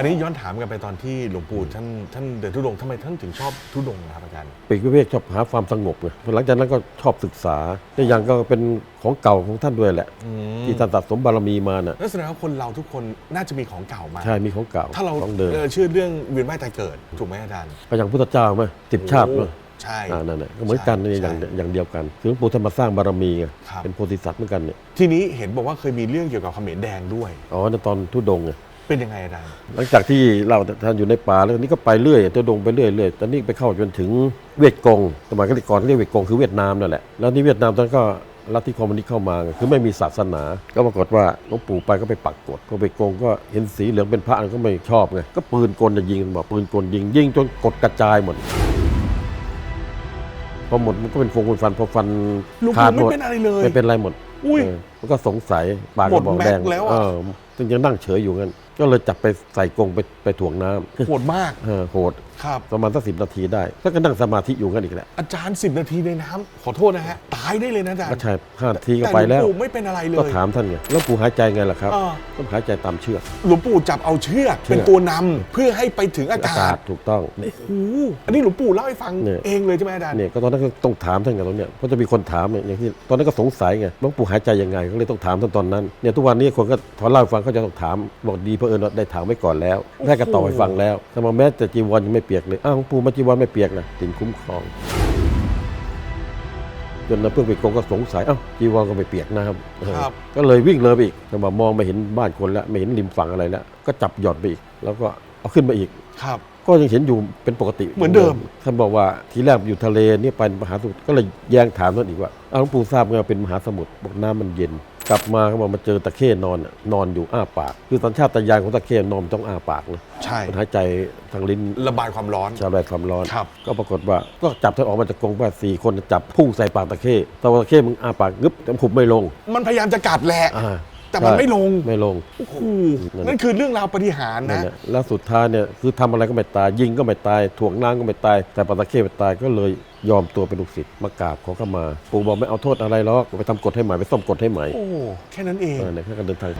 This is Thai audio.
อันนี้ย้อนถามกันไปตอนที่หลวงปู่ท่านท่านเดินทุดงค์ทำไมท่านถึงชอบทุดงค์นะครับอาจารย์ ปีกวิเวกชอบหาความสงบไงหลังจากนั้นก็ชอบศึกษาและอย่างก็เป็นของเก่าของท่านด้วยแหละที่ท่านสะสมบารมีมาน่ะนั่นแสดงว่าคนเราทุกคนน่าจะมีของเก่ามา ใช่มีของเก่าถ้าเราของเดิมเออเชื่อเรื่องเวียนว่ายตายเกิด ถูกไหมอาจารย์ก็อย่างพุทธเจ้าไหมสิบชาติโอ้เนอะใช่ อ่านั่นแหละก็เหมือนกันใช่เนี่ยอย่างใช่อย่างเดียวกันคือหลวงปู่ท่านมาสร้างบารมีไงครับ เป็นโพธิสัตว์เหมือนกันเนี่ยทีนี้เห็นบอกว่าเคยมีเรื่องเกี่ยวกับเขมรแดงด้วย อ๋อในตอนทุดงค์ไง เป็นยังไงอาจารย์หลังจากที่เราท่านอยู่ในป่าแล้วนี่ก็ไปเรื่อยทุดงค์ไปเรื่อยเรื่อยตอนนี้ไปเข้าจนถึงเวียดกงสมัยก่อนเขาเรียกเวียดกงคือเวียดนามนั่นแหละแล้วที่เวียดนามตอนนนก็ลัทธิคอมมิวนิสต์เข้ามาไงคือไม่มีศาสนา ก็ปรากฏว่าหลวงปู่ไปก็ไปปักกฎพอไปกงก็เห็นสีเหลืองเป็นพระก็ไม่ชอบไง ก็ปืนกลจะยิงบอกปืนกลยิง ยิงจนกดกระจายหมด พอหมดมันก็เป็นฟงเป็นฟัน พอฟันหลวงขาดปู่หมไม่ดเป็นอะไรเลย ไม่เป็นไรหมด อุ้ยเออ มันก็สงสัยปากก็บอกหมดแม็แดกงซ์แล้วอะ เออจึงยังนั่งเฉยอยู่งั้น ก็เลยจับไปใส่กรงไปไปถ่วงน้ำโหดมากเออโหดครับ ประมาณสักสินาทีได้แล้วก็นั่งสมาธิอยู่กันอีกแหละอาจารย์ 10 นาทีในน้ำขอโทษนะฮะ ตายได้เลยนะอาจารย์ก็ใช่ห้านาทีก็แต่ไปหลแล้ววงปู่ไม่เป็นอะไรเลยก็ถามท่านไงแล้วปู่หายใจไงล่ะครับอ่าก็หายใจตามเชือก หลวงปู่จับเอาเชือก เชือก เป็นตัวนำเพื่อให้ไปถึงอาอากาาศศถูกต้อง โอ้โหอันนี้หลวงปู่เล่าให้ฟังเนี่ย เองเลยใช่ไหมอาจารย์เนี่ยก็ตอนนั้นก็ต้องถามท่านกันตรงเนี้ยเพราะจะมีคนถามเนี่ยอย่างที่ตอนนั้นก็สงสัยไงหลวงปู่หายใจยังไงก็เลยต้องถามท่านตอนนั้นเนี่ยทุกวันนี้คนก็พอเล่าให้ฟังเขาจะต้องถามบอกดีเพราะเอิญว่าได้ถามไว้ก่อนแล้วแค่ก็ตอบให้ฟังแล้วแต่มาแม้แต่จีวรยังไม่เปียกเลยอ้าวหลวงปู่มาจีวรไม่เปียกนะถึงคุ้มครองจนนะเพื่อนไปกงก็สงสัยเอ้าจีวรก็ไม่เปียกนะครับเออครับ ก็เลยวิ่งเลยไปอีกแต่ว่ามองไม่เห็นบ้านคนแล้วไม่เห็นริมฝั่งอะไรแล้ว ก็จับหย่อนไปอีก แล้วก็เอาขึ้นมาอีกครับ ก็ยังเห็นอยู่เป็นปกติเหมือนเดิมท่านบอกว่าทีแรกอยู่ทะเลเนี่ยไปมหาสมุทรก็เลยแย้งถามท่านอีกว่า อ้าวหลวงปู่ทราบไงว่าเป็นมหาสมุทรบอกน้ำมันเย็น กลับมาเขาบอกมาเจอตะเข้นอนน่ะนอนอยู่อ้าปาก คือสัญชาตญาณของตะเข้นอนมันต้องอ้าปากนะใช่ มันหายใจทางลิ้นระบายความร้อน ชาบายความร้อน ครับ ก็ปรากฏว่าก็จับท่านออกมาจากกรงว่าสี่คนจับพุ่งใส่ปากตะเข้แต่ว่าตะเข้มึงอ้าปากงึบแต่ขุบไม่ลง มันพยายามจะกัดแหละ อ่า แต่มันใช่ไม่ลงไม่ลงโอ้โหนั่นนั่นคือเรื่องราวปาฏิหารย์นั่นนะแหละแล้วสุดท้ายเนี่ยคือทำอะไรก็ไม่ตาย ยิงก็ไม่ตายถ่วงน้ำก็ไม่ตาย แต่ปาตะเข้ไม่ตายก็เลยยอมตัวเป็นลูกศิษย์มากราบขอเข้ามาปู่บอกไม่เอาโทษอะไรหรอกไปทำกฎให้ใหม่ไปซ่อมกฎให้ใหม่โอ้แค่นั้นเองเออเนี่ยแค่การเดินทาง